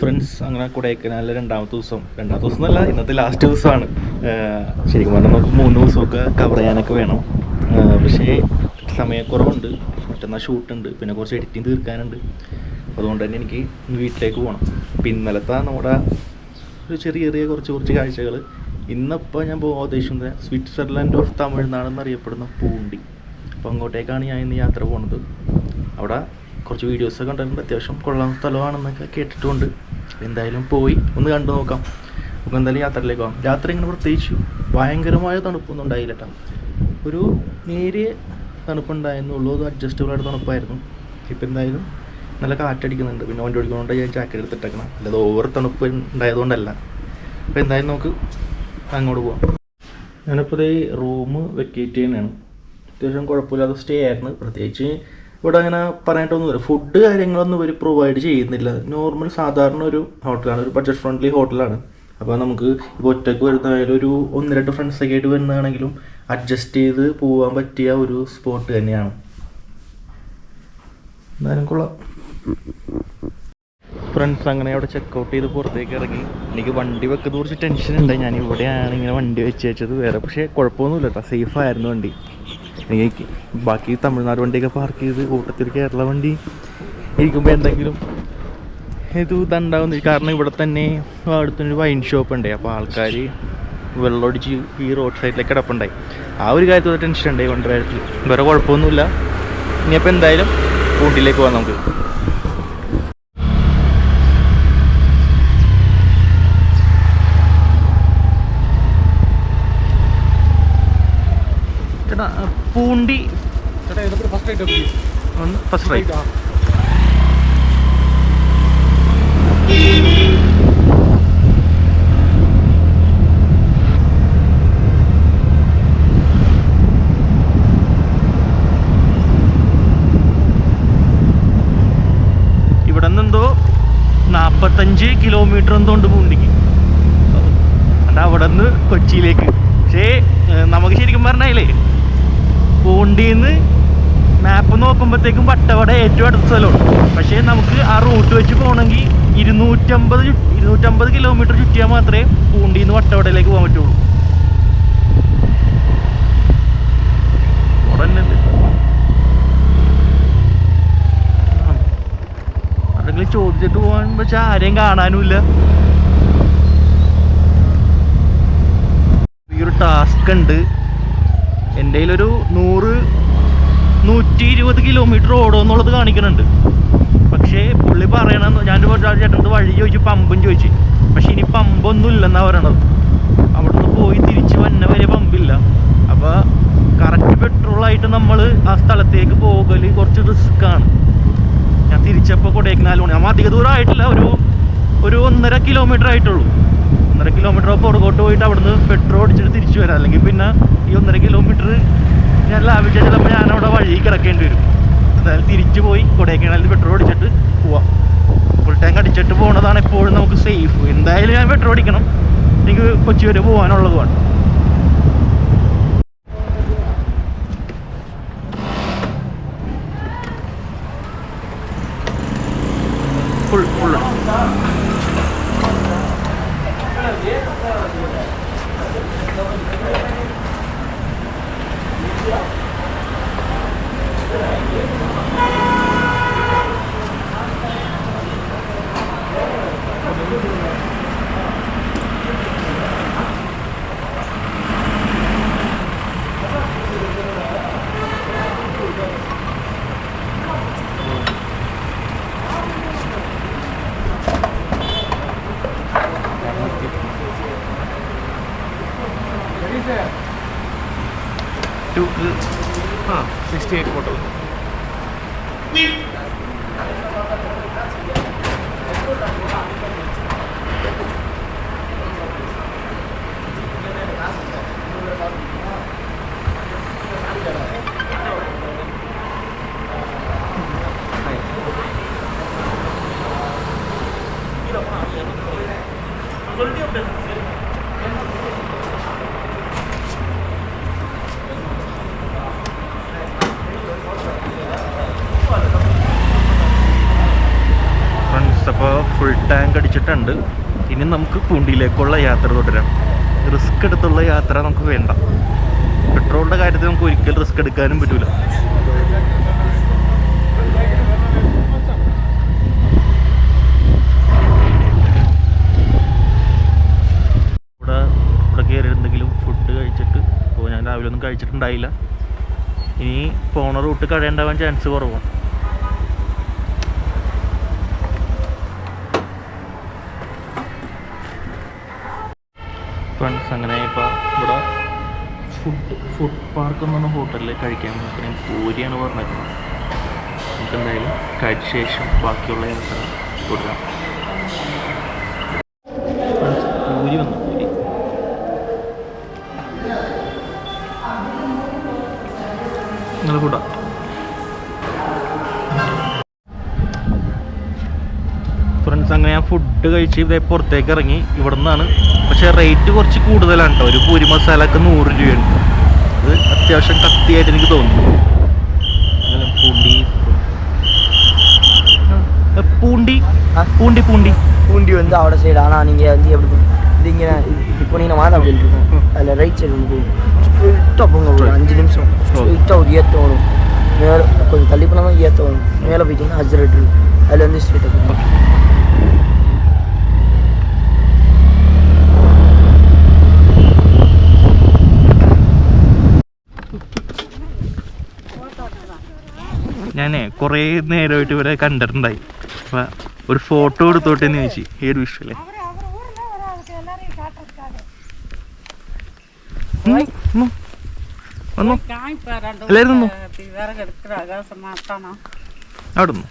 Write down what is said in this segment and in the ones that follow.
Friends അങ്ങനെ കൊടൈക്കനാലിലെ രണ്ടാമത്തെ ദിവസം. രണ്ടാമത്തെ ദിവസം എന്നല്ല ഇന്നത്തെ ലാസ്റ്റ് ദിവസമാണ്. ശരിക്കും പറഞ്ഞാൽ നമുക്ക് മൂന്ന് ദിവസമൊക്കെ കവർ ചെയ്യാനൊക്കെ വേണം. പക്ഷേ സമയക്കുറവുണ്ട് മറ്റന്നാൾ ഷൂട്ടുണ്ട് പിന്നെ കുറച്ച് എഡിറ്റിംഗ് തീർക്കാനുണ്ട്. അതുകൊണ്ട് തന്നെ എനിക്ക് വീട്ടിലേക്ക് പോകണം അപ്പം ഇന്നലത്തെ നമ്മുടെ ഒരു ചെറിയ ചെറിയ കുറച്ച് കുറച്ച് കാഴ്ചകൾ ഇന്നിപ്പോൾ ഞാൻ പോകാൻ ഉദ്ദേശിക്കുന്നത് സ്വിറ്റ്സർലൻഡ് ഓഫ് തമിഴ്നാടെന്ന് അറിയപ്പെടുന്ന പൂണ്ടി. അപ്പോൾ അങ്ങോട്ടേക്കാണ് ഞാൻ ഇന്ന് യാത്ര പോകുന്നത് അവിടെ കുറച്ച് വീഡിയോസൊക്കെ ഉണ്ടായിരുന്നു അത്യാവശ്യം കൊള്ളാവുന്ന സ്ഥലമാണെന്നൊക്കെ കേട്ടിട്ടുണ്ട്. എന്തായാലും പോയി. ഒന്ന് കണ്ടു നോക്കാം. നമുക്ക് എന്തായാലും യാത്രയിലേക്ക് പോകാം. രാത്രി ഇങ്ങനെ പ്രത്യേകിച്ച് ഭയങ്കരമായ തണുപ്പൊന്നും ഉണ്ടായില്ല കേട്ടോ ഒരു നേരിയ തണുപ്പുണ്ടായിരുന്നുള്ളൂ. അത് അഡ്ജസ്റ്റബിൾ ആയിട്ട് തണുപ്പായിരുന്നു. ഇപ്പം എന്തായാലും നല്ല കാറ്റടിക്കുന്നുണ്ട്. പിന്നെ വണ്ടി ഓടിക്കുന്നതുകൊണ്ട് ഞാൻ ജാക്കറ്റ് എടുത്തിട്ടേക്കണം അല്ലാതെ ഓവർ തണുപ്പ് ഉണ്ടായതുകൊണ്ടല്ല. അപ്പോൾ എന്തായാലും നമുക്ക് അങ്ങോട്ട് പോവാം. ഞാനിപ്പോൾ ഈ റൂം വെക്കേറ്റ് ചെയ്യുന്നതാണ്. അത്യാവശ്യം കുഴപ്പമില്ലാതെ സ്റ്റേ ആയിരുന്നു. പ്രത്യേകിച്ച് ഇവിടെ അങ്ങനെ പറയാനായിട്ടൊന്നുമില്ല. ഫുഡ് കാര്യങ്ങളൊന്നും ഇവർ പ്രൊവൈഡ് ചെയ്യുന്നില്ല. നോർമൽ സാധാരണ ഒരു ഹോട്ടലാണ് ഒരു ബഡ്ജറ്റ് ഫ്രണ്ട്ലി ഹോട്ടലാണ് അപ്പോൾ നമുക്ക് ഇപ്പോൾ ഒറ്റയ്ക്ക് വരുന്നതായാലും ഒരു ഒന്ന് രണ്ട് ഫ്രണ്ട്സൊക്കെ ആയിട്ട് വരുന്നതാണെങ്കിലും അഡ്ജസ്റ്റ് ചെയ്ത് പോകാൻ പറ്റിയ ഒരു സ്പോട്ട് തന്നെയാണ്. എന്തായാലും കൊള്ളാം. ഫ്രണ്ട്സ് അങ്ങനെ അവിടെ ചെക്കൗട്ട് ചെയ്ത് പുറത്തേക്ക് ഇറങ്ങി. എനിക്ക് വണ്ടി വെക്കുന്ന കുറച്ച് ടെൻഷൻ ഉണ്ട്. ഞാൻ ഇവിടെയാണ് ഇങ്ങനെ വണ്ടി വെച്ച് വെച്ചത് വേറെ. പക്ഷേ കുഴപ്പമൊന്നുമില്ല കേട്ടോ. സേഫ് ആയിരുന്നു വണ്ടി. എനിക്ക് ബാക്കി തമിഴ്നാട് വണ്ടിയൊക്കെ പാർക്ക് ചെയ്ത് കൂട്ടത്തിൽ കേരള വണ്ടി ഇരിക്കുമ്പോൾ എന്തെങ്കിലും ഇത് ഇതുണ്ടാവുന്ന കാരണം ഇവിടെ തന്നെ അടുത്തൊരു വൈൻ ഷോപ്പ് ഉണ്ട്. അപ്പോൾ ആൾക്കാർ വെള്ളമൊടിച്ച് ഈ റോഡ് സൈഡിലേക്ക് കിടപ്പുണ്ടായി. ആ ഒരു കാര്യത്തിൽ ടെൻഷൻ ഉണ്ടായി കൊണ്ടുവരാറ്റിൽ വേറെ കുഴപ്പമൊന്നുമില്ല. ഇനിയപ്പോൾ എന്തായാലും ഊട്ടിയിലേക്ക് പോകാം നമുക്ക്. ചേട്ടാ പൂണ്ടി ഫസ്റ്റ് റൈറ്റ് ഇവിടെ നിന്നെന്തോ നാൽപ്പത്തഞ്ച് കിലോമീറ്റർ എന്തുകൊണ്ട് പൂണ്ടിക്ക്. അതവിടെ അവിടെ നിന്ന് കൊച്ചിയിലേക്ക്. പക്ഷേ നമുക്ക് ശരിക്കും പറഞ്ഞാലേ പൂണ്ടിന്ന് മാപ്പ് നോക്കുമ്പോഴത്തേക്കും വട്ടവട ഏറ്റവും അടുത്ത സ്ഥലമാണ്. പക്ഷേ നമുക്ക് ആ റൂട്ട് വെച്ച് പോകണമെങ്കിൽ ഇരുന്നൂറ്റമ്പത് ഇരുന്നൂറ്റമ്പത് കിലോമീറ്റർ ചുറ്റിയാൽ മാത്രമേ പൂണ്ടിന്ന് വട്ടവടയിലേക്ക് പോകാൻ പറ്റുള്ളൂ. ആരെങ്കിലും ചോദിച്ചിട്ട് പോകാൻ പക്ഷെ ആരെയും കാണാനുമില്ല. ഈ ഒരു ടാസ്ക് ഉണ്ട്. എന്റെ കയ്യിലൊരു നൂറ് നൂറ്റി ഇരുപത് കിലോമീറ്റർ ഓടുമെന്നുള്ളത് കാണിക്കുന്നുണ്ട്. പക്ഷേ പുള്ളി പറയണത് ഞാൻ ചേട്ടനത് വഴി ചോദിച്ചു പമ്പും ചോദിച്ചു. പക്ഷെ ഇനി പമ്പൊന്നും ഇല്ലെന്നാണ് പറയണത്. അവിടെ നിന്ന് പോയി തിരിച്ച് വന്ന വരെ പമ്പില്ല. അപ്പോൾ കറക്റ്റ് പെട്രോളായിട്ട് നമ്മൾ ആ സ്ഥലത്തേക്ക് പോകൽ കുറച്ച് റിസ്ക് ആണ്. ഞാൻ തിരിച്ചപ്പോൾ കൊടൈക്കനാലോണ് നമ്മൾ അധിക ദൂരം ആയിട്ടില്ല. ഒരു ഒരു ഒന്നര കിലോമീറ്റർ ആയിട്ടുള്ളൂ. ഒന്നര കിലോമീറ്റർ പുറകോട്ട് പോയിട്ട് അവിടുന്ന് പെട്രോൾ അടിച്ചിട്ട് തിരിച്ചു വരാം. അല്ലെങ്കിൽ പിന്നെ ഈ ഒന്നര കിലോമീറ്റർ ഞാൻ ലാഭിച്ചാൽ ചിലപ്പോൾ ഞാൻ അവിടെ വഴി കിടക്കേണ്ടി വരും. എന്തായാലും തിരിച്ചു പോയി കൊടൈക്കനാലിൽ പെട്രോൾ അടിച്ചിട്ട് പോവാം. ഫുൾ ടാങ്ക് അടിച്ചിട്ട് പോകുന്നതാണ് എപ്പോഴും നമുക്ക് സേഫ് എന്തായാലും ഞാൻ പെട്രോൾ അടിക്കണം. എനിക്ക് കൊച്ചി വരെ പോകാനുള്ളതുമാണ് ഫുൾ ഫുൾ ടു ആ സിക്സ്റ്റി എയ്റ്റ് ഫോട്ടോ ഫ്രണ്ട്സ് അപ്പോൾ ഫുൾ ടാങ്ക് അടിച്ചിട്ട് കഴിച്ചിട്ടുണ്ട് ഇനി പൂണ്ടിയിലേക്കുള്ള യാത്ര തുടരാം. റിസ്ക് എടുത്തുള്ള യാത്ര നമുക്ക് വേണ്ട. പെട്രോളിന്റെ കാര്യത്തിൽ നമുക്ക് ഒരിക്കലും റിസ്ക് എടുക്കാനും പറ്റില്ല ഇവിടെ ഇവിടെ കയറി ഫുഡ് കഴിച്ചിട്ട് ഇപ്പോൾ ഞാൻ രാവിലെ ഒന്നും കഴിച്ചിട്ടുണ്ടായില്ല. ഇനി പോണ റൂട്ട് കഴിയേണ്ടാവാൻ ചാൻസ് കുറവാണ്. ഫ്രണ്ട്സ് അങ്ങനെ ഇപ്പോൾ ഇവിടെ ഫുഡ് ഫുഡ് പാർക്ക് എന്ന് പറഞ്ഞ ഹോട്ടലിൽ കഴിക്കാൻ നോക്കണേ പൂരിയാണ് പറഞ്ഞിരിക്കുന്നത് നമുക്ക് എന്തായാലും കഴിച്ച ശേഷം ബാക്കിയുള്ള യാത്ര തുടരാം. കഴിച്ച് ഇതേ പുറത്തേക്ക് ഇറങ്ങി ഇവിടെ നിന്നാണ് പക്ഷേ റേറ്റ് കുറച്ച് കൂടുതലാണ് കേട്ടോ ഒരു പൂരി മസാലക്ക് നൂറ് രൂപയാണ് അത് അത്യാവശ്യം കത്തിയായിട്ട് എനിക്ക് തോന്നുന്നു അങ്ങനെ പൂണ്ടി ആ, പൂണ്ടി ஆ? പൂണ്ടി പൂണ്ടി பூண்டி வந்து அவட சைடு ஆனால் நீங்கள் வந்து எப்படி போ- இது இங்கே இப்படி போனீங்கன்னா மாதாவில் இருக்கும் அதில் ரைட் சைடு வந்து போகும் ஸ்ட்ரெயிட்டாக போங்க ஒரு அஞ்சு நிமிஷம் ஸ்ட்ரெயிட்டாக ஒரு ஏற்ற வரும் மேலே கொஞ்சம் தள்ளி போனாலும் ஏற்ற வரும் மேலே போயிட்டீங்கன்னா ஹஜ்ரட் இருக்கு அதில் வந்து ஸ்ட்ரெயிட்டாக போகும் ഞാനേ കുറേ നേരമായിട്ട് ഇവരെ കണ്ടിട്ടുണ്ടായി. അപ്പൊ ഒരു ഫോട്ടോ എടുത്തോട്ടെന്ന് ചോദിച്ചു ഏത് വിഷയല്ലേ വന്നു. എല്ലാവരും നിന്നു. വിറക് എടുക്കുക മാത്രമാണോ? അവിടെ നിന്ന്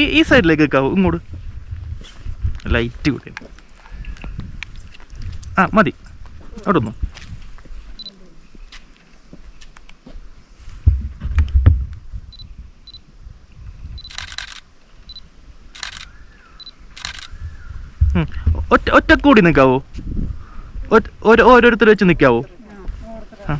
ഈ ഈ സൈഡിലേക്ക് വെക്കാവോ ഇങ്ങോട്ട്. ലൈറ്റ് കൂടി. ആ മതി. അവിടെ ഒന്നും ഒറ്റ ഒറ്റ കൂടി നിൽക്കാവോ ഓരോരുത്തർ വെച്ച് നിൽക്കാവോ ആ.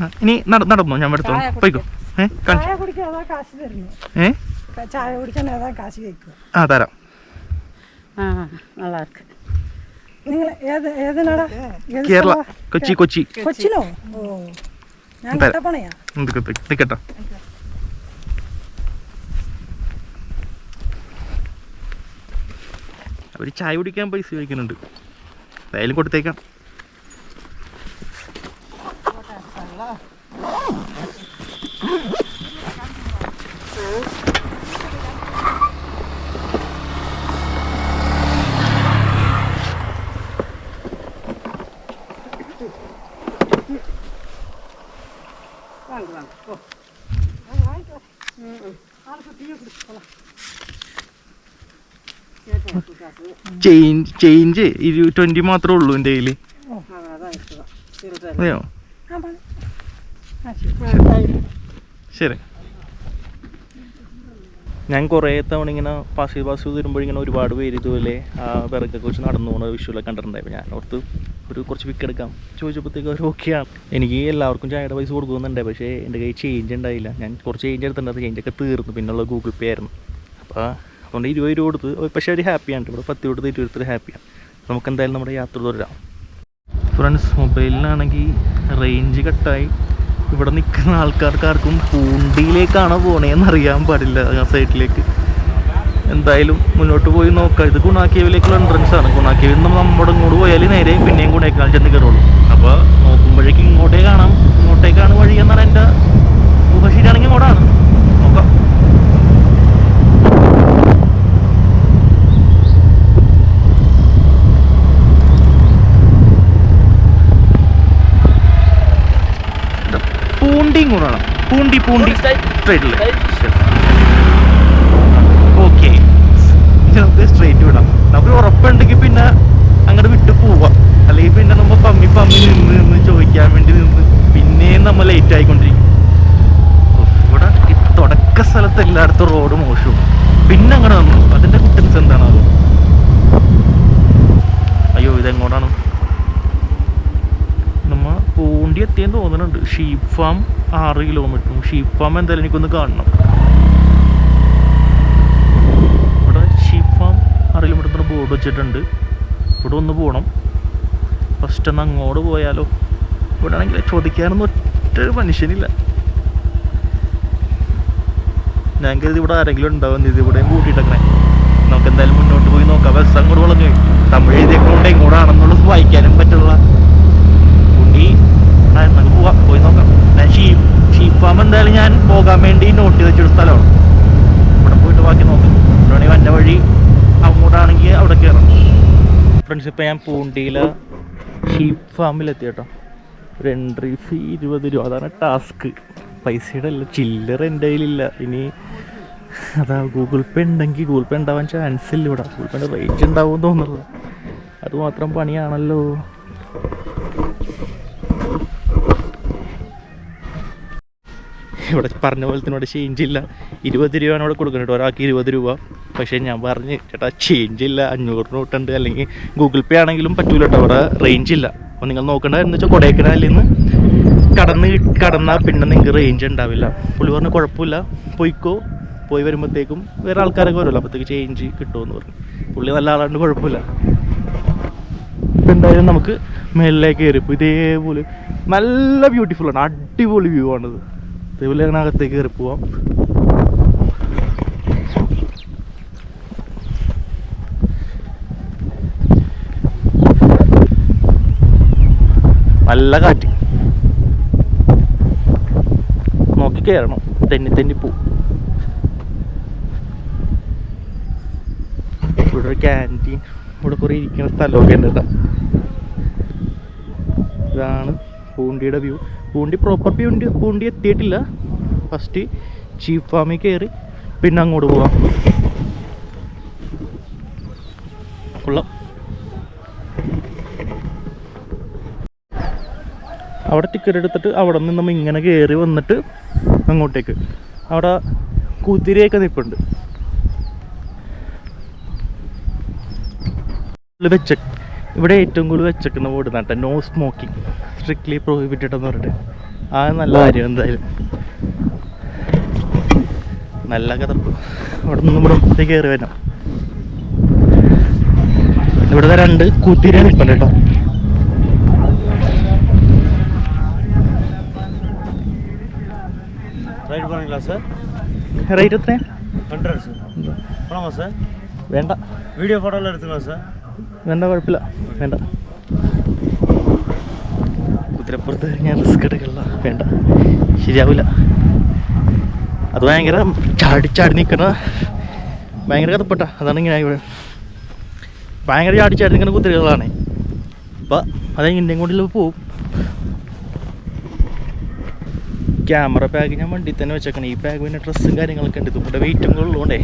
ആ, ഇനി നട നടന്നോ? ഞാൻ എടുത്തോ പോയിക്കോ. ഏ ചായ കുടിക്കാൻ കാശ് ആ തരാം. നിങ്ങൾ കേരള. കൊച്ചി കൊച്ചി. കൊച്ചിനോ ഞാൻ കട്ടപ്പണയാ ചായ കുടിക്കാൻ പൈസ ചോദിക്കുന്നുണ്ട്. എന്തായാലും കൊടുത്തേക്കാം. வாங்க வாங்க போ ചേഞ്ച് ചേഞ്ച് ഇരു ട്വൻറ്റി മാത്രമേ ഉള്ളൂ എൻ്റെ കയ്യിൽ அதான் இருக்குதா இருபது അതെയോ ആ പണി. ആ, ശരി. ഞാൻ കുറേ തവണ ഇങ്ങനെ പാസ് പാസ് വരുമ്പോൾ ഇങ്ങനെ ഒരുപാട് പേര് ഇതുപോലെ ആ വിറകൊക്കെ വെച്ച് നടന്നു പോകുന്ന വിഷുവിലൊക്കെ കണ്ടിട്ടുണ്ടായിരുന്നു ഞാൻ ഓർത്ത് ഒരു കുറച്ച് പിക്ക് എടുക്കാം. ചോദിച്ചപ്പോഴത്തേക്ക് അവർ ഓക്കെയാണ് എനിക്ക് എല്ലാവർക്കും ചായയുടെ പൈസ കൊടുക്കുന്നുണ്ട്. പക്ഷേ എന്റെ കയ്യിൽ ചേഞ്ച് ഉണ്ടായില്ല. ഞാൻ കുറച്ച് ചേഞ്ച് എടുത്തിട്ടുണ്ട്. ചേഞ്ചൊക്കെ തീർന്നു. പിന്നുള്ള ഗൂഗിൾ പേ ആയിരുന്നു. അപ്പോൾ അതുകൊണ്ട് ഇരുപത് രൂപ കൊടുത്ത് പക്ഷേ അവർ ഹാപ്പിയാണ് ഇവിടെ പത്ത് കൊടുത്ത് ഇരുപത്തി ഹാപ്പിയാണ് നമുക്ക് എന്തായാലും നമ്മുടെ യാത്ര തുടരാം. ഫ്രണ്ട്സ് മൊബൈലിനാണെങ്കിൽ റേഞ്ച് കട്ടായി ഇവിടെ നിൽക്കുന്ന ആൾക്കാർക്ക് ആർക്കും പൂണ്ടിയിലേക്കാണോ പോണേന്ന് അറിയാൻ പാടില്ല ആ സൈഡിലേക്ക്. എന്തായാലും മുന്നോട്ട് പോയി നോക്കാം. ഇത് ഗുണാക്കേവിലേക്കുള്ള എൻട്രൻസ് ആണ്. ഗുണാക്കേവിൽ നിന്ന് നമ്മുടെ ഇങ്ങോട്ട് പോയാൽ നേരെ പിന്നെയും ഗുണേക്കാൾ ചെന്ന് കയറുള്ളൂ. അപ്പോൾ നോക്കുമ്പോഴേക്കും ഇങ്ങോട്ടേ കാണാം. ഇങ്ങോട്ടേക്കാണ് വഴി എന്നാണ് എന്റെ ഉപശീലാണെങ്കിൽ ഇങ്ങോട്ടാണ് നോക്കാം പൂണ്ടി കൂടണം പൂണ്ടി പൂണ്ടി. സ്ട്രൈറ്റ് ഓക്കെ നമുക്ക് സ്ട്രൈറ്റ് വിടാം. നമുക്ക് ഉറപ്പുണ്ടെങ്കിൽ പിന്നെ അങ്ങോട്ട് വിട്ടു പോവാം. അല്ലെങ്കിൽ പിന്നെ നമ്മൾ പമ്മി പമ്മി നിന്ന് നിന്ന് ചോദിക്കാൻ വേണ്ടി നിന്ന് പിന്നെയും നമ്മൾ ലേറ്റ് ആയിക്കൊണ്ടിരിക്കും. ഇവിടെ ഈ തുടക്ക സ്ഥലത്ത് എല്ലായിടത്തും റോഡ് മോശവും പിന്നെ അങ്ങനെ വന്നു അതിന്റെ കുട്ടൻസ് എന്താണ് അത് അയ്യോ ഇതെങ്ങോട്ടാണ് നമ്മ പൂണ്ടി തോന്നുന്നുണ്ട്. ഷീപ്പ് ഫാം ആറ് കിലോമീറ്ററും ഷീപ്പ് ഫാം എന്തായാലും എനിക്കൊന്ന് കാണണം. ഇവിടെ ഷീപ്പ് ഫാം ആറ് കിലോമീറ്റർ ബോർഡ് വെച്ചിട്ടുണ്ട്. ഇവിടെ ഒന്ന് പോകണം ഫസ്റ്റ് ഒന്ന് അങ്ങോട്ട് പോയാലോ? ഇവിടെ ആണെങ്കിൽ ചോദിക്കാനൊന്നും ഒറ്റ മനുഷ്യനില്ല. ഞാൻ കരുതി ഇവിടെ ആരെങ്കിലും ഉണ്ടാവും. ഇത് ഇവിടെയും കൂട്ടിയിട്ടേക്കണേ. നമുക്ക് എന്തായാലും മുന്നോട്ട് പോയി നോക്കാം. ബസ് അങ്ങോട്ട് വളഞ്ഞു. തമിഴ് എഴുതിയേക്കൊണ്ട് എങ്ങോട്ടാണെന്നുള്ളത് വായിക്കാനും പറ്റുള്ള ആ, നമുക്ക് പോവാം പോയി നോക്കാം. ഞാൻ ഷീപ്പ് ഫാം എന്തായാലും ഞാൻ പോകാൻ വേണ്ടി നോട്ട് ചെയ്ത് വെച്ചൊരു സ്ഥലമാണ്. ഇവിടെ പോയിട്ട് ബാക്കി നോക്കാം. ഇവിടെ വന്ന വഴി അങ്ങോട്ടാണെങ്കിൽ അവിടെ കയറണം ഫ്രണ്ട്സ് ഇപ്പം ഞാൻ പൂണ്ടിയിലെ ഷീപ്പ് ഫാമിലെത്തി കേട്ടോ. ഒരു എൻട്രി ഫീ ഇരുപത് രൂപ. അതാണ് ടാസ്ക് പൈസയുടെ അല്ല ചില്ലറ എന്റെ കയ്യിലില്ല. ഇനി അതാ ഗൂഗിൾ പേ ഉണ്ടെങ്കിൽ ഗൂഗിൾ പേ ഉണ്ടാവാൻ ചാൻസ് ഇല്ല ഇവിടെ. ഗൂഗിൾ പേന്റെ റേറ്റ് ഉണ്ടാവും തോന്നുന്നില്ല അതുമാത്രം പണിയാണല്ലോ. ഇവിടെ പറഞ്ഞ പോലെ തന്നെ ഇവിടെ ചേഞ്ച് ഇല്ല. ഇരുപത് രൂപയാണ് ഇവിടെ കൊടുക്കുന്നത്. കേട്ടോ ഒരാൾക്ക് ഇരുപത് രൂപ. പക്ഷേ ഞാൻ പറഞ്ഞ് ചേട്ടാ ചേഞ്ച് ഇല്ല. അഞ്ഞൂറ് നോട്ടുണ്ട് അല്ലെങ്കിൽ ഗൂഗിൾ പേ ആണെങ്കിലും പറ്റൂല കേട്ടോ അവിടെ റേഞ്ച് ഇല്ല. അപ്പോൾ നിങ്ങൾ നോക്കേണ്ടത് എന്ന് വെച്ചാൽ കൊടൈക്കനാലിൽ നിന്ന് കടന്ന് കടന്നാൽ പിന്നെ നിങ്ങൾക്ക് റേഞ്ച് ഉണ്ടാവില്ല. പുള്ളി പറഞ്ഞ കുഴപ്പമില്ല. പോയിക്കോ. പോയി വരുമ്പോഴത്തേക്കും വേറെ ആൾക്കാരൊക്കെ വരുമല്ലോ അപ്പോഴത്തേക്ക് ചേഞ്ച് കിട്ടുമെന്ന് പറഞ്ഞു. പുള്ളി നല്ല ആളാണ്ട് കുഴപ്പമില്ല. ഇപ്പം എന്തായാലും നമുക്ക് മേളിലേക്ക് കയറി. ഇതേപോലെ നല്ല ബ്യൂട്ടിഫുൾ ആണ്. അടിപൊളി വ്യൂ ആണിത്. അകത്തേക്ക് കയറി പോവാം. നല്ല കാറ്റ്. നോക്കി കയറണം. തെന്നി തെന്നി പോവും ഇവിടെ ഒരു ക്യാന്റീൻ ഇവിടെ കുറേ ഇരിക്കുന്ന സ്ഥലമൊക്കെ ഉണ്ട് കേട്ടോ. ഇതാണ് പൂണ്ടിയുടെ വ്യൂ പൂണ്ടി പ്രോപ്പർ ഉണ്ട് പൂണ്ടി എത്തിയിട്ടില്ല. ഫസ്റ്റ് ചീഫ് ഫാമിൽ കയറി പിന്നെ അങ്ങോട്ട് പോവാം. കൊള്ളാം. അവിടെ ടിക്കറ്റ് എടുത്തിട്ട് അവിടെ നിന്ന് നമ്മൾ ഇങ്ങനെ കയറി വന്നിട്ട് അങ്ങോട്ടേക്ക്. അവിടെ കുതിരയൊക്കെ നിൽപ്പുണ്ട് വെച്ച ഇവിടെ ഏറ്റവും കൂടുതൽ വെച്ചേക്കുന്ന വീട് നാട്ടെ നോ സ്മോക്കിംഗ് സ്ട്രിക്ട്ലി പ്രോഹിബിറ്റഡ് എന്ന് പറഞ്ഞിട്ട് ആ നല്ല കാര്യം എന്തായാലും നല്ല കഥപ്പ് അവിടെ നിന്ന് ഇവിടെ കയറി വരാം ഇവിടെ രണ്ട് കുതിര നിൽപ്പുണ്ട് കേട്ടോ ரைட் பண்ணுங்களா சார் റേറ്റ് എത്രയാ ஹண்ட்ரட் சார் போலாமா சார் വേണ്ട வீடியோ ஃபோட்டோலாம் எடுத்துக்கலாம் சார் വേണ്ട കുഴപ്പമില്ല വേണ്ട കുതിരപ്പുറത്ത് ഞാൻ റിസ്ക് എടുക്കില്ല വേണ്ട. ശരിയാവില്ല അത് ഭയങ്കര ചാടി ചാടി നിൽക്കണ ഭയങ്കര കഥപ്പെട്ട. അതാണ് ഇങ്ങനെ ഇവിടെ. ഭയങ്കര ചാടി ചാടി നിൽക്കുന്ന കുതിരകളാണ്. അപ്പം അതെങ്ങനെ കൊണ്ടില്ല പോവും. ക്യാമറ ബാഗ് ഞാൻ വണ്ടിയിൽ തന്നെ വെച്ചേക്കണം. ഈ ബാഗ് പിന്നെ ഡ്രസ്സും കാര്യങ്ങളൊക്കെ ഉണ്ട്. ഇവിടെ വെയിറ്റും ഉള്ളതുകൊണ്ടേ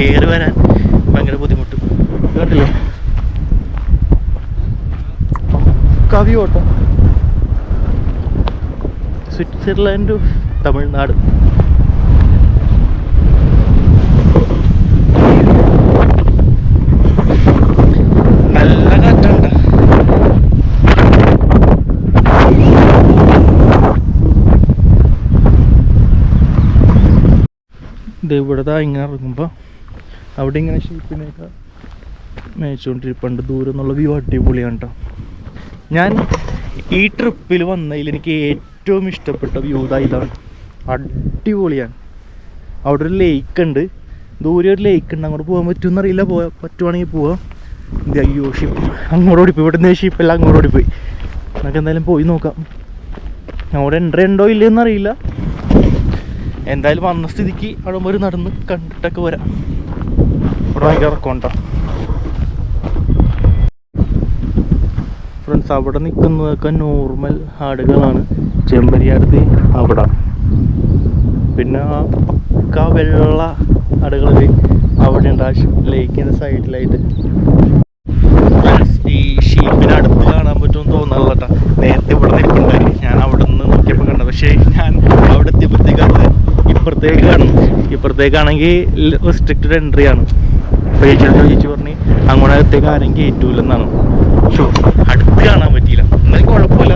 കയറി വരാൻ ഭയങ്കര ബുദ്ധിമുട്ടും. കണ്ടില്ലേ? കവി ഓട്ടോ സ്വിറ്റ്സർലാൻഡ് തമിഴ്നാട്. നല്ല കാറ്റുണ്ട് ഇത് ഇവിടെ ദാ ഇങ്ങനെ ഇറങ്ങുമ്പോൾ അവിടെ ഇങ്ങനെ ഷീപ്പിനെയൊക്കെ മേയിച്ചുകൊണ്ടിരിപ്പുണ്ട് ദൂരം എന്നുള്ള വ്യൂ അടിപൊളിയാണ് കേട്ടോ ഞാൻ ഈ ട്രിപ്പിൽ വന്നതിൽ എനിക്ക് ഏറ്റവും ഇഷ്ടപ്പെട്ട വ്യൂ ഇതാ ഇതാണ്. അടിപൊളിയാണ്. അവിടെ ഒരു ലേക്ക് ഉണ്ട്. ദൂരെ ഒരു ലേക്ക് ഉണ്ട്. അങ്ങോട്ട് പോകാൻ പറ്റുമെന്ന് അറിയില്ല പോവാ പറ്റുവാണെങ്കിൽ പോവാം. അയ്യോ ഷിപ്പ് അങ്ങോട്ട് ഓടിപ്പോയി. ഇവിടെ നിന്ന് ഷിപ്പെല്ലാം അങ്ങോട്ട് ഓടിപ്പോയി. നമുക്ക് എന്തായാലും പോയി നോക്കാം. അവിടെ എൻട്രി ഉണ്ടോ ഇല്ലയോ അറിയില്ല എന്തായാലും വന്ന സ്ഥിതിക്ക് അവിടെ ഒരു നടന്ന് കണ്ടിട്ടൊക്കെ വരാം. ഇവിടെ ഭയങ്കര ഇറക്കമുണ്ടോ ഫ്രണ്ട്സ് അവിടെ നിൽക്കുന്നതൊക്കെ നോർമൽ ആടുകളാണ്. ചെമ്പരിയാടുത്ത് അവിടെ. പിന്നെ പക്ക വെള്ള ആടുകൾ അവിടെ ഉണ്ട് ആ ലേക്കിന്റെ സൈഡിലായിട്ട്. ഈ ഷീപ്പിന് അടുത്ത് കാണാൻ പറ്റും മോശമൊന്നും തോന്നാറില്ല നേരത്തെ ഇവിടെ നിൽക്കുന്നുണ്ടായി ഞാൻ അവിടെ നിന്ന് നോക്കിയപ്പോൾ കണ്ടത്. പക്ഷേ ഞാൻ അവിടെ എത്തിയപ്പോഴത്തേക്കാണ് ഇപ്പുറത്തേക്ക് കാണും. ഇപ്പുറത്തേക്കാണെങ്കിൽ റെസ്ട്രിക്റ്റഡ് എൻട്രി ആണ്. അപ്പോൾ ചേച്ചി പറഞ്ഞ് അങ്ങോട്ടത്തേക്ക് ആരും കയറ്റൂലെന്നാണ് ഷോ അടുത്ത് കാണാൻ പറ്റിയില്ല. എന്നാലും കുഴപ്പമില്ല.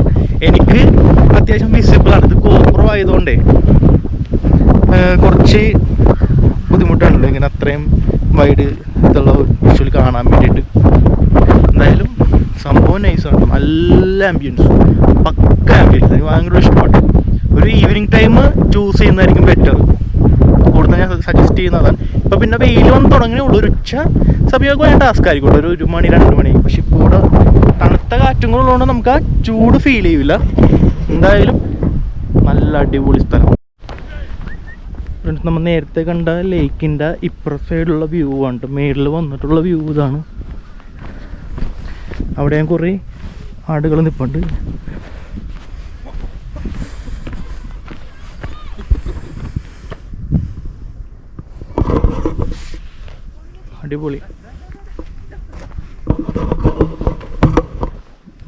എനിക്ക് അത്യാവശ്യം വിസിബിൾ ആണ്. ഇത് കോപ്രോ ആയതുകൊണ്ടേ കുറച്ച് ബുദ്ധിമുട്ടാണല്ലോ ഇങ്ങനെ അത്രയും വൈഡ് ഇതുള്ള വിഷ്വൽ കാണാൻ വേണ്ടിയിട്ട്. എന്തായാലും സംഭവം നൈസാണ് നല്ല ആംബിയൻസ് പക്ക ആംബിയൻസ് എനിക്ക് ഭയങ്കര ഇഷ്ടമാണ്. ഒരു ഈവനിങ് ടൈം ചൂസ് ചെയ്യുന്നതായിരിക്കും ബെറ്റർ കൂടുതൽ ഞാൻ സജസ്റ്റ് ചെയ്യുന്നതാണ്. ഇപ്പം പിന്നെ വെയിൽ വന്ന് തുടങ്ങിയേ ഉള്ളൂ. ഒരു ഉച്ച സമയമൊക്കെ ടാസ്ക് ആയിരിക്കും ഒരു ഒരു മണി രണ്ട് മണി. പക്ഷെ ഇപ്പോൾ കാറ്റും കൂടെ നമുക്ക് ആ ചൂട് ഫീൽ ചെയ്യില്ല എന്തായാലും നല്ല അടിപൊളി സ്ഥലം. നമ്മൾ നേരത്തെ കണ്ട ലേക്കിന്റെ ഇപ്പുറ സൈഡുള്ള വ്യൂ ആണ് മേളിൽ വന്നിട്ടുള്ള വ്യൂ ഇതാണ്. അവിടെ ഞാൻ കുറേ ആടുകൾ നിൽപ്പുണ്ട് അടിപൊളി.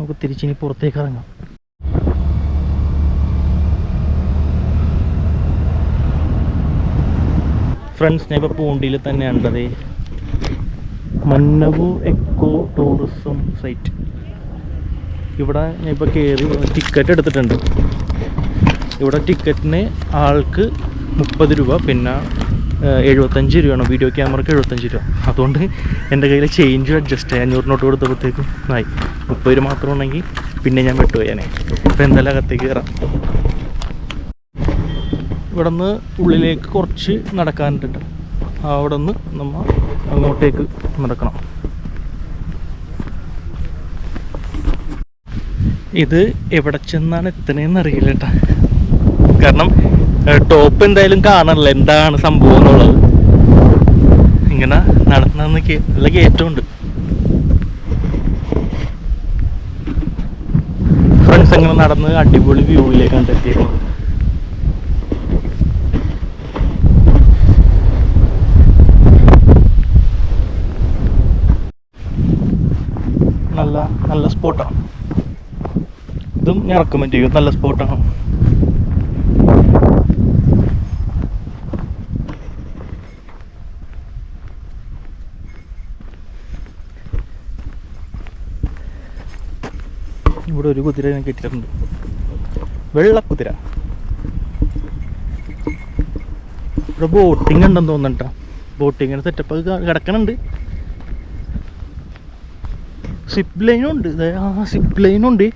നമുക്ക് തിരിച്ചിനി പുറത്തേക്ക് ഇറങ്ങാം. ഫ്രണ്ട്സ് ഞാൻ ഇപ്പോൾ പൂണ്ടിയിൽ തന്നെയാണുള്ളത് മന്നവു എക്കോ ടൂറിസം സൈറ്റ് ഇവിടെ ഞാൻ ഇപ്പോൾ കയറി ടിക്കറ്റ് എടുത്തിട്ടുണ്ട്. ഇവിടെ ടിക്കറ്റിന് ആൾക്ക് മുപ്പത് രൂപ പിന്നെ എഴുപത്തഞ്ച് രൂപയാണ്. വീഡിയോ ക്യാമറയ്ക്ക് എഴുപത്തഞ്ച് രൂപ. അതുകൊണ്ട് എന്റെ കയ്യിൽ ചേഞ്ച് അഡ്ജസ്റ്റ് ആയി അഞ്ഞൂറ് നോട്ട് കൊടുത്തപ്പോഴത്തേക്കും ആയി. മുപ്പത് രൂപ മാത്രം ഉണ്ടെങ്കിൽ പിന്നെ ഞാൻ വിട്ടുപോയാനെ അപ്പോൾ എന്തായാലും അകത്തേക്ക് കയറാം ഇവിടെ നിന്ന് ഉള്ളിലേക്ക് കുറച്ച് നടക്കാനുണ്ട്. അവിടെ നിന്ന് നമ്മൾ അങ്ങോട്ടേക്ക് നടക്കണം. ഇത് എവിടെ ചെന്നാണ് എത്തണേന്ന് അറിയില്ല കേട്ടോ. കാരണം ടോപ്പ് എന്തായാലും കാണാനില്ല എന്താണ് സംഭവം എന്നുള്ളത്? ഇങ്ങനെ നടന്നു നല്ല കയറ്റമുണ്ട് ഫ്രണ്ട്സ് അങ്ങനെ നടന്ന് അടിപൊളി വ്യൂവിലേക്കാണ് എത്തിയിരുന്നത് നല്ല നല്ല സ്പോട്ടാണ് ഇതും ഞാൻ റെക്കമെൻഡ് ചെയ്യും നല്ല സ്പോട്ടാണ് ഇവിടെ ഒരു കുതിര ഞാൻ കെട്ടിയിട്ടുണ്ട്. വെള്ളക്കുതിര. ഇവിടെ ബോട്ടിംഗ് ഉണ്ടെന്ന് തോന്നുന്നുട്ടോ. ബോട്ടിങ്ങിന് സെറ്റപ്പ് കിടക്കണുണ്ട്. സിപ്പ് ലൈനും ഉണ്ട്. ആ സിപ്പ് ലൈനും ഉണ്ട്.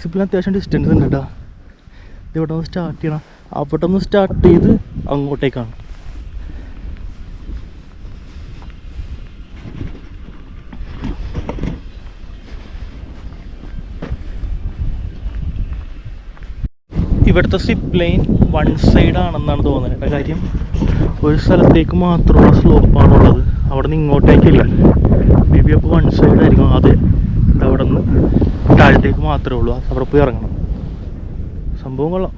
സിപ്പ് ലൈൻ അത്യാവശ്യം ഡിസ്റ്റൻസ് ഉണ്ട് കേട്ടോ ഇതിവിടെ നിന്ന് സ്റ്റാർട്ട് ചെയ്യണം? അവിടെ ഒന്ന് സ്റ്റാർട്ട് ചെയ്ത് അങ്ങോട്ടേക്കാണ്. ഇവിടുത്തെ സിപ്പ് ലൈൻ വൺ സൈഡ് ആണെന്നാണ് തോന്നുന്നത്. കാര്യം ഒരു സ്ഥലത്തേക്ക് മാത്രമുള്ള സ്ലോപ്പാണുള്ളത് അവിടെ നിന്ന് ഇങ്ങോട്ടേക്കില്ല മേ ബി അപ്പോൾ വൺ സൈഡ് ആയിരിക്കും അത് അവിടെ നിന്ന് താഴത്തേക്ക് മാത്രമേ ഉള്ളൂ. അവിടെ പോയി ഇറങ്ങണം. സംഭവം കൊള്ളാം.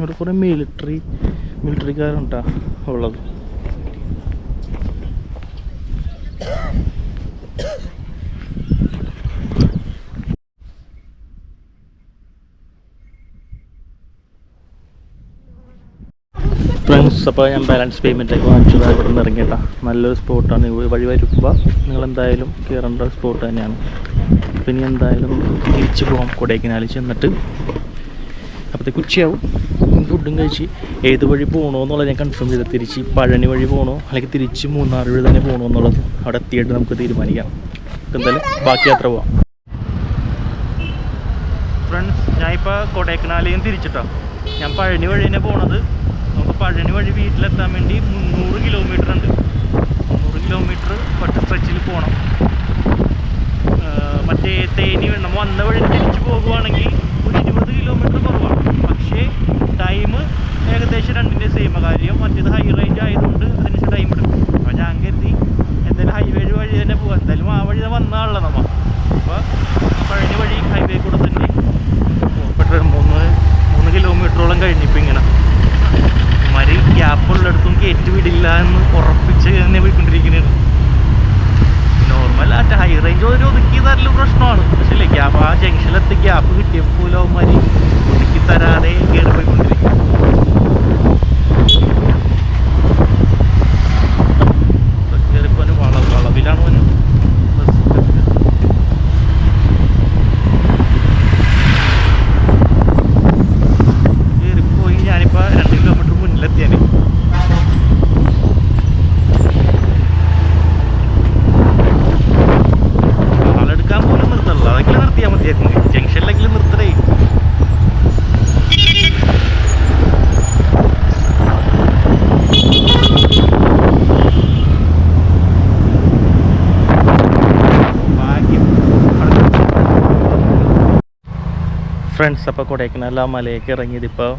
അവിടെ കുറേ മിലിറ്ററി മിലിറ്ററിക്കാരുണ്ടാ ഉള്ളത്. ഫ്രണ്ട്സ് അപ്പോൾ ഞാൻ ബാലൻസ് പേയ്മെന്റ് ഒക്കെ വാങ്ങിച്ചത് ഇവിടെ നിന്ന് ഇറങ്ങിയിട്ടാ. നല്ലൊരു സ്പോട്ടാണ് വഴി വരുമ്പോൾ നിങ്ങളെന്തായാലും കയറേണ്ട സ്പോട്ട് തന്നെയാണ്. പിന്നെ എന്തായാലും തിരിച്ച് പോകാം കൊടൈക്കനാലിൽ ചെന്നിട്ട്. അപ്പോഴത്തേക്ക് ഉച്ചയാവും ഫുഡും കഴിച്ച് ഏത് വഴി പോകണോ എന്നുള്ളത് ഞാൻ കൺഫേം ചെയ്ത് തിരിച്ച് പഴനി വഴി പോകണോ അല്ലെങ്കിൽ തിരിച്ച് മൂന്നാർ വഴി തന്നെ പോകണോ എന്നുള്ളത് അവിടെ എത്തിയിട്ട് നമുക്ക് തീരുമാനിക്കാം. എന്തായാലും ബാക്കി യാത്ര പോവാം. ഫ്രണ്ട്സ് ഞാനിപ്പോൾ കൊടൈക്കനാലിൽ നിന്ന് തിരിച്ചിട്ടാണ് ഞാൻ പഴനി വഴി തന്നെ പോണത്. നമുക്ക് പഴനി വഴി വീട്ടിലെത്താൻ വേണ്ടി മുന്നൂറ് കിലോമീറ്റർ ഉണ്ട്. മുന്നൂറ് കിലോമീറ്റർ ഒറ്റ സ്ട്രെച്ചിൽ പോകണം മറ്റേ തേനി നമ്മൾ വന്ന വഴി തിരിച്ചു പോകുവാണെങ്കിൽ ഒരു ഇരുപത് കിലോമീറ്റർ കുറവാണ് പക്ഷേ ടൈം ഏകദേശം രണ്ടിന്റെ സെയിം കാര്യം മറ്റേത് ഹൈ റേഞ്ച് ആയതുകൊണ്ട് അതിനനുസരിച്ച് ടൈം എടുക്കും അപ്പോൾ ഞാൻ കരുതി എന്തായാലും ഹൈവേ വഴി തന്നെ പോകാം എന്തായാലും ആ വഴി വന്നാണല്ലോ നമ്മൾ അപ്പോൾ പഴനി വഴി ഹൈവേ കൂടെ തന്നെ പോകപ്പെട്ട മൂന്ന് മൂന്ന് കിലോമീറ്ററോളം കഴിഞ്ഞിപ്പോൾ ഇങ്ങനെ മരി ഗ്യാപ്പുള്ളിടത്തും കയറ്റി വിടില്ല എന്ന് ഉറപ്പിച്ച് തന്നെ പോയിക്കൊണ്ടിരിക്കുന്നത് നോ അല്ല ഹൈ റേഞ്ച് ഒരു ഒതുക്കി തരൽ പ്രശ്നമാണ് പക്ഷേ ഇല്ലേ ഗ്യാപ്പ് ആ ജംഗ്ഷനിലെത്തി ഗ്യാപ്പ് കിട്ടിയപ്പോൾ അവന്മാര് ഒതുക്കി തരാതെ കയറി പോയിക്കൊണ്ടിരിക്കും കയറിപ്പോ വളവ് വളവിലാണ് അവന് ബസ് കയറിപ്പോയി ഞാനിപ്പോ രണ്ട് കിലോമീറ്റർ മുന്നിലെത്തിയാനെ ആളെടുക്കാൻ പോലും നിർത്തല്ല അതൊക്കെ നിർത്തിയാൽ മതിയായിരുന്നു ജംഗ്ഷനിലെങ്കിലും നിർത്തണേ ഭാഗ്യം ഫ്രണ്ട്സ് അപ്പോൾ കൊടൈക്കനാൽ ആ മലയൊക്കെ ഇറങ്ങിയതിപ്പോൾ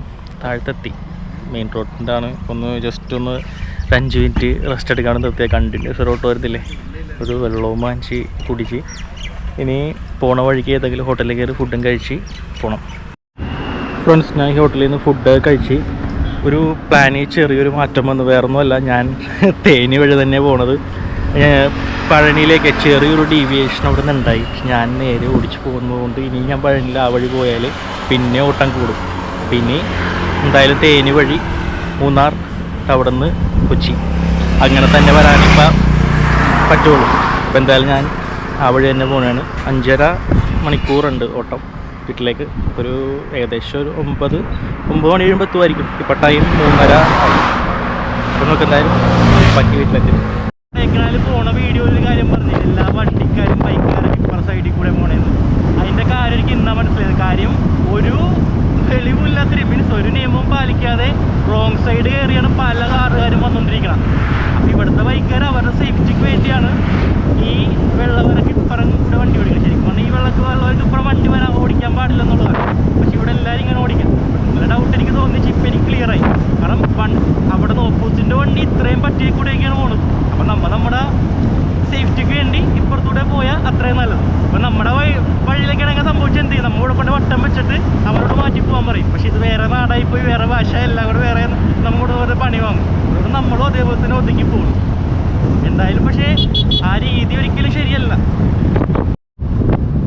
താഴ്ത്തെത്തി. മെയിൻ റോഡിന്റെ ആണ് ഒന്ന് ജസ്റ്റ് ഒന്ന് അഞ്ച് മിനിറ്റ് റെസ്റ്റ് എടുക്കാണ് നിർത്തിയാൽ കണ്ടിന്യൂസ് റോട്ട് വരുന്നില്ലേ? ഒരു വെള്ളവും വാങ്ങിച്ച് കുടിച്ച്. ഇനി പോണ വഴിക്ക് ഏതെങ്കിലും ഹോട്ടലിൽ കയറി ഫുഡും കഴിച്ച് പോകണം ഫ്രണ്ട്സ് ഞാൻ ഈ ഹോട്ടലിൽ നിന്ന് ഫുഡ് കഴിച്ച് ഒരു പ്ലാനിൽ ചെറിയൊരു മാറ്റം വന്നു. വേറൊന്നുമല്ല ഞാൻ തേനി വഴി തന്നെ പോണത്. പഴനിയിലേക്ക് ചെറിയൊരു ഡീവിയേഷൻ അവിടെ നിന്ന് ഉണ്ടായി ഞാൻ നേരെ ഓടിച്ചു പോകുന്നതുകൊണ്ട് ഇനി ഞാൻ പഴനിയിൽ ആ വഴി പോയാൽ പിന്നെ ഓട്ടം കൂടും. പിന്നെ എന്തായാലും തേനി വഴി മൂന്നാർ അവിടെ നിന്ന് കൊച്ചി. അങ്ങനെ തന്നെ വരാനിപ്പോൾ പറ്റുള്ളൂ. അപ്പോൾ എന്തായാലും ഞാൻ ആ വഴി തന്നെ പോകണതാണ് അഞ്ചര മണിക്കൂറുണ്ട് ഓട്ടം. വീട്ടിലേക്ക് ഒരു ഏകദേശം ഒരു ഒമ്പത് ഒമ്പത് മണി കഴിയുമ്പോൾ എത്തുമായിരിക്കും ഇപ്പം ടൈം മൂന്നര ആയി. അപ്പോൾ നമുക്ക് എന്തായാലും പറ്റി വീട്ടിലെത്തി കൊടൈക്കനാൽ പോണ വീഡിയോയിൽ കാര്യം പറഞ്ഞില്ല എല്ലാ വണ്ടിക്കാരും ബൈക്കുകാരും ഇപ്പുറ സൈഡിൽ കൂടെ പോണേന്ന്. അതിന്റെ കാര്യം എനിക്ക് ഇന്നാ മനസ്സിലായത്. കാര്യം ഒരു തെളിവില്ലാത്തൊരു മീൻസ് ഒരു നിയമവും പാലിക്കാതെ റോങ് സൈഡ് കയറിയാണ് പല കാറുകാരും വന്നുകൊണ്ടിരിക്കണം അപ്പോൾ ഇവിടുത്തെ ബൈക്കുകാർ അവരുടെ സേഫ്റ്റിക്ക് വേണ്ടിയാണ് ഈ വെള്ളവരൊക്കെ ഇപ്പുറം കൂടെ വണ്ടി ഓടിക്കണം ശരിക്കും പറഞ്ഞാൽ ഈ വെള്ളക്ക് വെള്ളവർക്ക് ഇപ്പുറം വണ്ടി വരാൻ ഓടിക്കാൻ പാടില്ല എന്നുള്ളതാണ്. പക്ഷെ ഇവിടെ എല്ലാവരും ഇങ്ങനെ ഓടിക്കാം നല്ല ഡൗട്ട് എനിക്ക് തോന്നിച്ച് ഇപ്പം എനിക്ക് ക്ലിയർ ആയി. കാരണം വൺ അവിടെ നിന്ന് ഓപ്പോസിറ്റിന്റെ വണ്ടി ഇത്രയും പറ്റിയ കൂടെയൊക്കെയാണ് പോണത്. അപ്പം നമ്മൾ നമ്മുടെ സേഫ്റ്റിക്ക് വേണ്ടി ഇപ്പുറത്തൂടെ പോയാൽ അത്രയും നല്ലത്. അപ്പം നമ്മുടെ വഴി വഴിയിലേക്കാണെങ്കിൽ സംഭവിച്ചത് എന്ത്? ചെയ്യും നമ്മളിവിടെ കൊണ്ട് വട്ടം വെച്ചിട്ട് അവരോട് മാറ്റി പോകാൻ പറയും. പക്ഷേ ഇത് വേറെ നാടായി പോയി വേറെ ഭാഷ എല്ലാം കൂടെ വേറെ നമ്മളോട് വേറെ പണി വാങ്ങും. അതുകൊണ്ട് നമ്മളും അതേപോലെ തന്നെ ഒതുക്കി പോകും എന്തായാലും പക്ഷേ ആ രീതി ഒരിക്കലും ശരിയല്ല.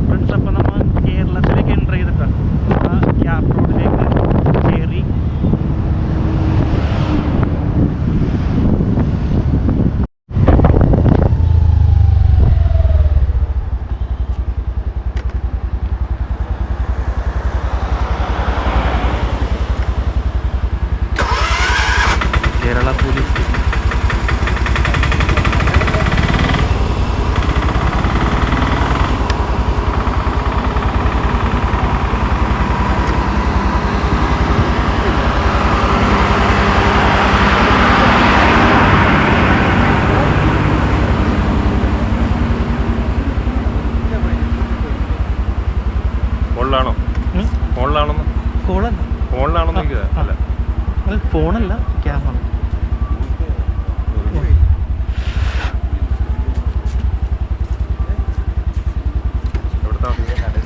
ഫ്രണ്ട്സ് അപ്പം നമ്മൾ കേരളത്തിലേക്ക് എന്റർ ചെയ്തിട്ടാണ്. ആ ഗ്യാപ് റോഡിലേക്ക് കയറി കേരള പോലീസ് ഫോണിലാണോ? ഫോണിലാണെന്ന്? കോളല്ല ചോദിക്കുക അല്ല? അത് ഫോണല്ല ക്യാമറ.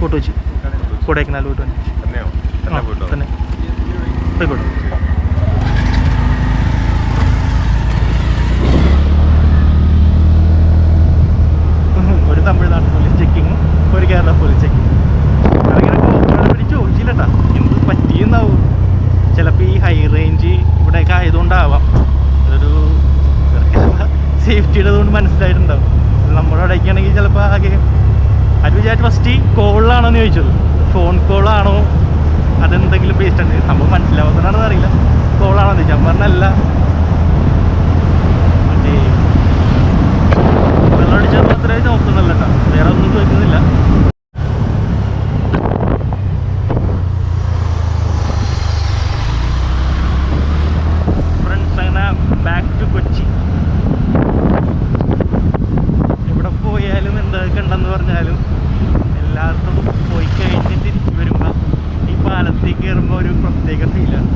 ഫോട്ടോ വെച്ച്. കൊടൈക്കനാൽ പോയിട്ടോ? തന്നെ. പോയിക്കോട്ടെ ഒരു തമിഴ്നാട് പോലീസ് ചെക്കിങ്ങും ഒരു കേരള പോലീസ് ചെക്കിങ്ങും അങ്ങനെ കോപ്പറേറ്റ് ചോദിച്ചില്ലട്ടാ എന്ത് പറ്റിയെന്നാവും ചിലപ്പോൾ ഈ ഹൈ റേഞ്ച് ഇവിടെയൊക്കെ ആയതുകൊണ്ടാവാം അതൊരു സേഫ്റ്റിയുടെ കൊണ്ട് മനസ്സിലായിട്ടുണ്ടാവും നമ്മുടെ അവിടേക്കാണെങ്കിൽ ചിലപ്പോൾ ആകെ അത് വിചാരിച്ച് ഫസ്റ്റ് കോളിലാണോ എന്ന് ചോദിച്ചത് ഫോൺ കോളാണോ അതെന്തെങ്കിലും ബേസ്ഡ് ഉണ്ട് സംഭവം മനസ്സിലാവാത്തതാണെന്ന് അറിയില്ല കോളാണോ എന്ന് ചോദിച്ചാൽ പറഞ്ഞല്ല മറ്റേ വെള്ളം അടിച്ചാൽ മാത്രമേ നോക്കുന്നില്ല കേട്ടോ വേറെ ഒന്നും ചോദിക്കുന്നില്ല ഫ്രണ്ട്സ് അങ്ങനെ ബാക്ക് ടു കൊച്ചി എവിടെ പോയാലും എന്തൊക്കെ ഉണ്ടെന്ന് പറഞ്ഞാലും എല്ലായിടത്തും പോയി കഴിഞ്ഞിട്ട് തിരിച്ച് വരുമ്പോൾ ഈ പാലത്തേക്ക് കയറുമ്പോൾ ഒരു പ്രത്യേക ഫീലാണ്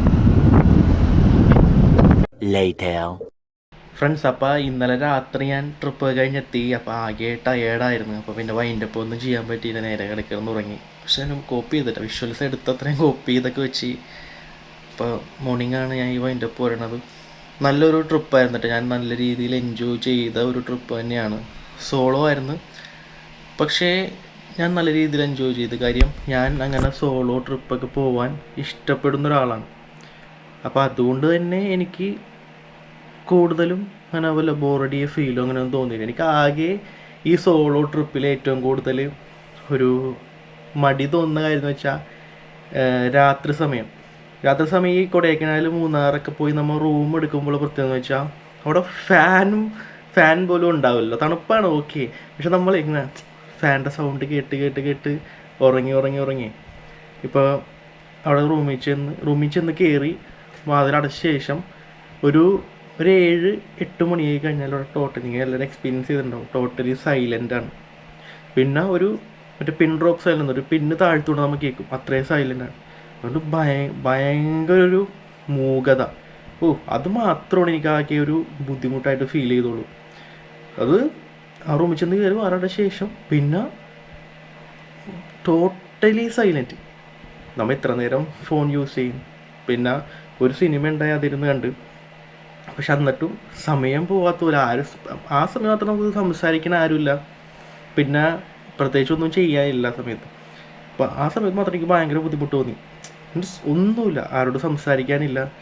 ഫ്രണ്ട്സ് അപ്പോൾ ഇന്നലെ രാത്രി ഞാൻ ട്രിപ്പ് കഴിഞ്ഞെത്തി. അപ്പോൾ ആകെ ടയേർഡായിരുന്നു അപ്പോൾ പിന്നെ വൈൻഡപ്പ് ഒന്നും ചെയ്യാൻ പറ്റിയില്ല. നേരെ കിടക്കിറന്ന് ഉറങ്ങി. പക്ഷെ ഞാൻ കോപ്പി ചെയ്തിട്ട് വിഷ്വൽസ് എടുത്ത് അത്രയും കോപ്പി ചെയ്തൊക്കെ വെച്ച് ഇപ്പോൾ മോർണിംഗ് ആണ് ഞാൻ ഈ വൈൻഡപ്പ് പറയണത് നല്ലൊരു ട്രിപ്പായിരുന്നു കേട്ടോ ഞാൻ നല്ല രീതിയിൽ എൻജോയ് ചെയ്ത ഒരു ട്രിപ്പ് തന്നെയാണ്. സോളോ ആയിരുന്നു. പക്ഷേ ഞാൻ നല്ല രീതിയിൽ എൻജോയ് ചെയ്തു. കാര്യം ഞാൻ അങ്ങനെ സോളോ ട്രിപ്പൊക്കെ പോവാൻ ഇഷ്ടപ്പെടുന്ന ഒരാളാണ്. അപ്പോൾ അതുകൊണ്ട് തന്നെ എനിക്ക് കൂടുതലും അങ്ങനെ വല്ല ബോറടിയ ഫീലോ അങ്ങനെ ഒന്നും തോന്നിയില്ല. എനിക്ക് ആകെ ഈ സോളോ ട്രിപ്പിൽ ഏറ്റവും കൂടുതൽ ഒരു മടി തോന്നുന്ന കാര്യം എന്ന് വെച്ചാൽ രാത്രി സമയം. രാത്രി സമയം ഈ കൊടൈക്കനാൽ മൂന്നാറൊക്കെ പോയി നമ്മൾ റൂം എടുക്കുമ്പോൾ പ്രത്യേകം വെച്ചാൽ അവിടെ ഫാനും ഫാൻ പോലും ഉണ്ടാവില്ല തണുപ്പാണ് ഓക്കെ പക്ഷെ നമ്മൾ ഇങ്ങനെ ഫാന്റെ സൗണ്ട് കേട്ട് കേട്ട് കേട്ട് ഉറങ്ങി ഉറങ്ങി ഉറങ്ങി. ഇപ്പോൾ അവിടെ റൂമിൽ ചെന്ന് റൂമിൽ ചെന്ന് കയറി വാതിലടച്ച ശേഷം ഒരു ഒരു ഏഴ് എട്ട് മണിയായി കഴിഞ്ഞാൽ അവിടെ ടോട്ടലി നിങ്ങൾ എല്ലാവരും എക്സ്പീരിയൻസ് ചെയ്തിട്ടുണ്ടാവും. ടോട്ടലി സൈലന്റ് ആണ്. പിന്നെ ഒരു മറ്റേ പിൻ ഡ്രോപ്പ് സൈലന്റ് ഒരു പിന്ന് താഴ്ത്തൂടെ നമുക്ക് കേൾക്കും. അത്രയും സൈലന്റ് ആണ്. അതുകൊണ്ട് ഭയ ഭയങ്കര ഒരു മൂകത. ഓ അത് മാത്രമാണ് എനിക്ക് ആകെ ഒരു ബുദ്ധിമുട്ടായിട്ട് ഫീൽ ചെയ്തോളൂ അത് ആ റൂമിൽ ചെന്ന് കയറി മാറേണ്ട ശേഷം പിന്നെ ടോട്ടലി സൈലന്റ് നമ്മൾ ഇത്ര നേരം ഫോൺ യൂസ് ചെയ്യും? പിന്നെ ഒരു സിനിമ ഉണ്ടായി അതിരുന്ന് കണ്ട് പക്ഷെ എന്നിട്ടും സമയം പോവാത്തൂല. ആരും ആ സമയം മാത്രം നമുക്ക് സംസാരിക്കണ ആരുമില്ല. പിന്നെ പ്രത്യേകിച്ച് ഒന്നും ചെയ്യാനില്ല ആ സമയത്ത്. അപ്പം ആ സമയത്ത് മാത്രം എനിക്ക് ഭയങ്കര ബുദ്ധിമുട്ട് തോന്നി. മീൻസ് ഒന്നുമില്ല. ആരോട് സംസാരിക്കാനില്ല.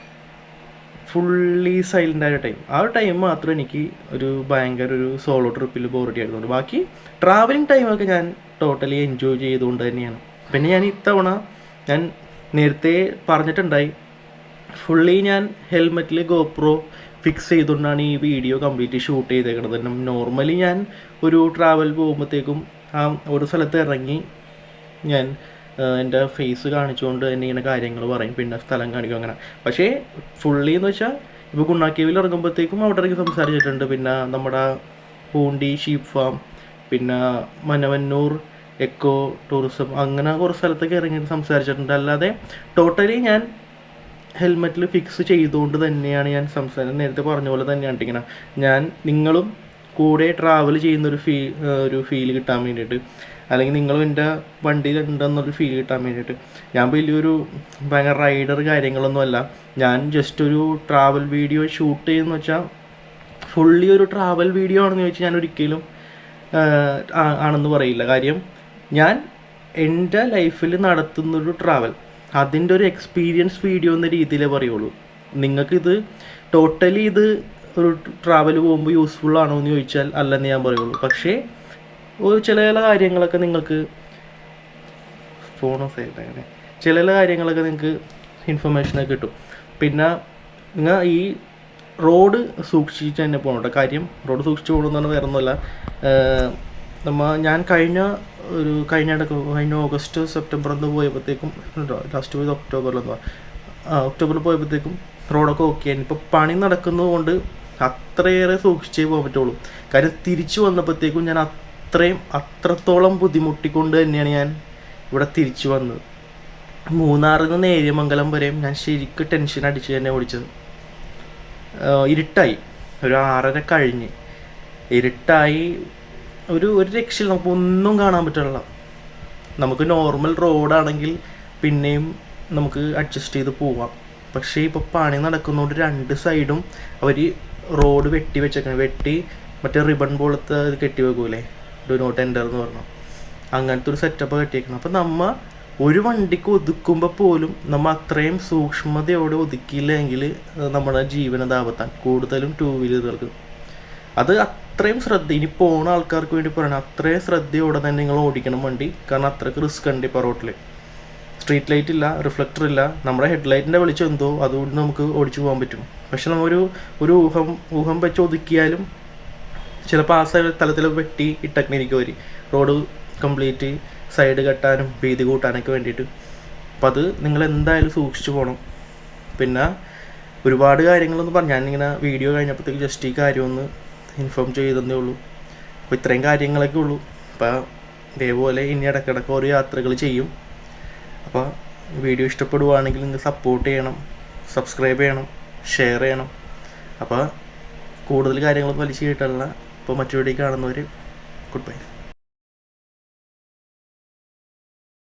ഫുള്ളി സൈലന്റ് ആയ ടൈം. ആ ഒരു ടൈം മാത്രം എനിക്ക് ഒരു ഭയങ്കര ഒരു സോളോ ട്രിപ്പിൽ ബോറടി ആയിരുന്നു ബാക്കി ട്രാവലിംഗ് ടൈമൊക്കെ ഞാൻ ടോട്ടലി എൻജോയ് ചെയ്തുകൊണ്ട് തന്നെയാണ്. പിന്നെ ഞാൻ ഇത്തവണ ഞാൻ നേരത്തെ പറഞ്ഞിട്ടുണ്ടായി. ഫുള്ളി ഞാൻ ഹെൽമെറ്റിൽ ഗോപ്രോ ഫിക്സ് ചെയ്തുകൊണ്ടാണ് ഈ വീഡിയോ കംപ്ലീറ്റ് ഷൂട്ട് ചെയ്തേക്കുന്നത് നോർമലി ഞാൻ ഒരു ട്രാവൽ പോകുമ്പോഴത്തേക്കും ആ ഒരു സ്ഥലത്ത് ഇറങ്ങി ഞാൻ എന്റെ ഫേസ് കാണിച്ചുകൊണ്ട് തന്നെ ഇങ്ങനെ കാര്യങ്ങൾ പറയും. പിന്നെ സ്ഥലം കാണിക്കും അങ്ങനെ. പക്ഷേ ഫുള്ളി എന്ന് വെച്ചാൽ ഇപ്പോൾ ഗുണ്ണാക്കേവിൽ ഇറങ്ങുമ്പോഴത്തേക്കും അവിടെ ഇറങ്ങി സംസാരിച്ചിട്ടുണ്ട്. പിന്നെ നമ്മുടെ പൂണ്ടി ഷീപ്പ് ഫാം പിന്നെ മനവന്നൂർ എക്കോ ടൂറിസം അങ്ങനെ കുറച്ച് സ്ഥലത്തൊക്കെ ഇറങ്ങിയിട്ട് സംസാരിച്ചിട്ടുണ്ട്. അല്ലാതെ ടോട്ടലി ഞാൻ ഹെൽമെറ്റിൽ ഫിക്സ് ചെയ്തുകൊണ്ട് തന്നെയാണ് ഞാൻ സംസാരം നേരത്തെ പറഞ്ഞ പോലെ തന്നെയാണ് ഇങ്ങനെ. ഞാൻ നിങ്ങളും കൂടെ ട്രാവൽ ചെയ്യുന്ന ഒരു ഫീ ഒരു ഫീൽ കിട്ടാൻ വേണ്ടിയിട്ട്. അല്ലെങ്കിൽ നിങ്ങളും എന്റെ വണ്ടിയിൽ ഉണ്ടെന്നൊരു ഫീൽ കിട്ടാൻ വേണ്ടിയിട്ട്. ഞാൻ വലിയൊരു ഭയങ്കര റൈഡർ കാര്യങ്ങളൊന്നുമല്ല ഞാൻ ജസ്റ്റ് ഒരു ട്രാവൽ വീഡിയോ ഷൂട്ട് ചെയ്യുന്ന വെച്ചാൽ ഫുള്ളി ഒരു ട്രാവൽ വീഡിയോ ആണെന്ന് ചോദിച്ചാൽ ഞാൻ ഒരിക്കലും ആണെന്ന് പറയില്ല. കാര്യം ഞാൻ എന്റെ ലൈഫിൽ നടത്തുന്നൊരു ട്രാവൽ അതിന്റെ ഒരു എക്സ്പീരിയൻസ് വീഡിയോ എന്ന രീതിയിലേ പറയുള്ളൂ. നിങ്ങൾക്കിത് ടോട്ടലി ഇത് ഒരു ട്രാവൽ പോകുമ്പോൾ യൂസ്ഫുൾ ആണോ എന്ന് ചോദിച്ചാൽ അല്ലെന്ന് ഞാൻ പറയുള്ളൂ. പക്ഷേ ഒരു ചില ചില കാര്യങ്ങളൊക്കെ നിങ്ങൾക്ക് ഫോണോ സൈഡ് അങ്ങനെ ചില ചില കാര്യങ്ങളൊക്കെ നിങ്ങൾക്ക് ഇൻഫർമേഷനൊക്കെ കിട്ടും. പിന്നെ നിങ്ങൾ ഈ റോഡ് സൂക്ഷിച്ച് തന്നെ പോകണം കേട്ടോ കാര്യം റോഡ് സൂക്ഷിച്ച് പോകണമെന്നാണ് വേറെ ഒന്നുമല്ല നമ്മ ഞാൻ കഴിഞ്ഞ ഒരു കഴിഞ്ഞ കഴിഞ്ഞ ഓഗസ്റ്റ് സെപ്റ്റംബർ എന്ന് പോയപ്പോഴത്തേക്കും ലാസ്റ്റ് പോയത് ഒക്ടോബറിലെന്തോ ആ ഒക്ടോബറിൽ പോയപ്പോഴത്തേക്കും റോഡൊക്കെ ഓക്കെ ആയിരുന്നു ഇപ്പോൾ പണി നടക്കുന്നതുകൊണ്ട് അത്രയേറെ സൂക്ഷിച്ചേ പോകാൻ പറ്റുള്ളൂ. കാര്യം തിരിച്ചു വന്നപ്പോഴത്തേക്കും ഞാൻ അത്രയും അത്രത്തോളം ബുദ്ധിമുട്ടിക്കൊണ്ട് തന്നെയാണ് ഞാൻ ഇവിടെ തിരിച്ചു വന്നത്. മൂന്നാറിൽ നിന്ന് ഏരിയമംഗലം വരെയും ഞാൻ ശരിക്കും ടെൻഷൻ അടിച്ച് തന്നെ ഓടിച്ചത്. ഇരുട്ടായി. ഒരു ആറര കഴിഞ്ഞ്. ഇരുട്ടായി ഒരു ഒരു രക്ഷയിൽ നമുക്ക് ഒന്നും കാണാൻ പറ്റില്ല നമുക്ക് നോർമൽ റോഡാണെങ്കിൽ പിന്നെയും നമുക്ക് അഡ്ജസ്റ്റ് ചെയ്ത് പോവാം. പക്ഷേ ഇപ്പോൾ പണി നടക്കുന്നതുകൊണ്ട് രണ്ട് സൈഡും അവർ റോഡ് വെട്ടി വെച്ചേക്കണം. വെട്ടി മറ്റേ റിബൺ പോലത്തെ ഇത് കെട്ടി വെക്കൂലേ? ഡു നോട്ട് എന്റർ എന്ന് പറഞ്ഞു. അങ്ങനത്തെ ഒരു സെറ്റപ്പ് കെട്ടിയേക്കണം. അപ്പം നമ്മൾ ഒരു വണ്ടിക്ക് ഒതുക്കുമ്പോൾ പോലും നമ്മൾ അത്രയും സൂക്ഷ്മതയോടെ ഒതുക്കിയില്ലെങ്കിൽ നമ്മുടെ ജീവനതാപത്താൻ കൂടുതലും ടൂ വീലറുകൾക്ക് അത് അത്രയും ശ്രദ്ധ ഇനി പോണ ആൾക്കാർക്ക് വേണ്ടി പറയണം. അത്രയും ശ്രദ്ധയോടെ തന്നെ നിങ്ങൾ ഓടിക്കണം വണ്ടി. കാരണം അത്രയ്ക്ക് റിസ്ക് ഉണ്ട് ഇപ്പോൾ റോട്ടിൽ സ്ട്രീറ്റ് ലൈറ്റ് ഇല്ല റിഫ്ലക്ടർ ഇല്ല. നമ്മുടെ ഹെഡ്ലൈറ്റിന്റെ വെളിച്ചം എന്തോ അതുകൊണ്ട് നമുക്ക് ഓടിച്ചു പോകാൻ പറ്റും. പക്ഷെ നമ്മൊരു ഒരു ഊഹം ഊഹം വെച്ച് ഒതുക്കിയാലും ചിലപ്പോൾ ആ തലത്തിൽ വെട്ടി ഇട്ടക്കണിരിക്കും അവർ റോഡ് കംപ്ലീറ്റ് സൈഡ് കെട്ടാനും വീതി കൂട്ടാനൊക്കെ വേണ്ടിയിട്ട്. അപ്പം അത് നിങ്ങൾ എന്തായാലും സൂക്ഷിച്ചു പോകണം പിന്നെ ഒരുപാട് കാര്യങ്ങളൊന്നും പറഞ്ഞു ഞാനിങ്ങനെ വീഡിയോ കഴിഞ്ഞപ്പോഴത്തേക്ക് ജസ്റ്റ് ഈ കാര്യമൊന്ന് ഇൻഫോം ചെയ്തതേ ഉള്ളൂ. അപ്പോൾ ഇത്രയും കാര്യങ്ങളൊക്കെ ഉള്ളൂ. അപ്പോൾ ഇതേപോലെ ഇനി ഇടയ്ക്കിടയ്ക്ക് ഓരോ യാത്രകൾ ചെയ്യും. അപ്പോൾ വീഡിയോ ഇഷ്ടപ്പെടുവാണെങ്കിൽ നിങ്ങൾ സപ്പോർട്ട് ചെയ്യണം സബ്സ്ക്രൈബ് ചെയ്യണം ഷെയർ ചെയ്യണം. അപ്പോൾ കൂടുതൽ കാര്യങ്ങൾ വലിച്ചു കിട്ടാനുള്ള ഇപ്പോൾ മറ്റു വീഡിയോ കാണുന്നവർ ഗുഡ് ബൈ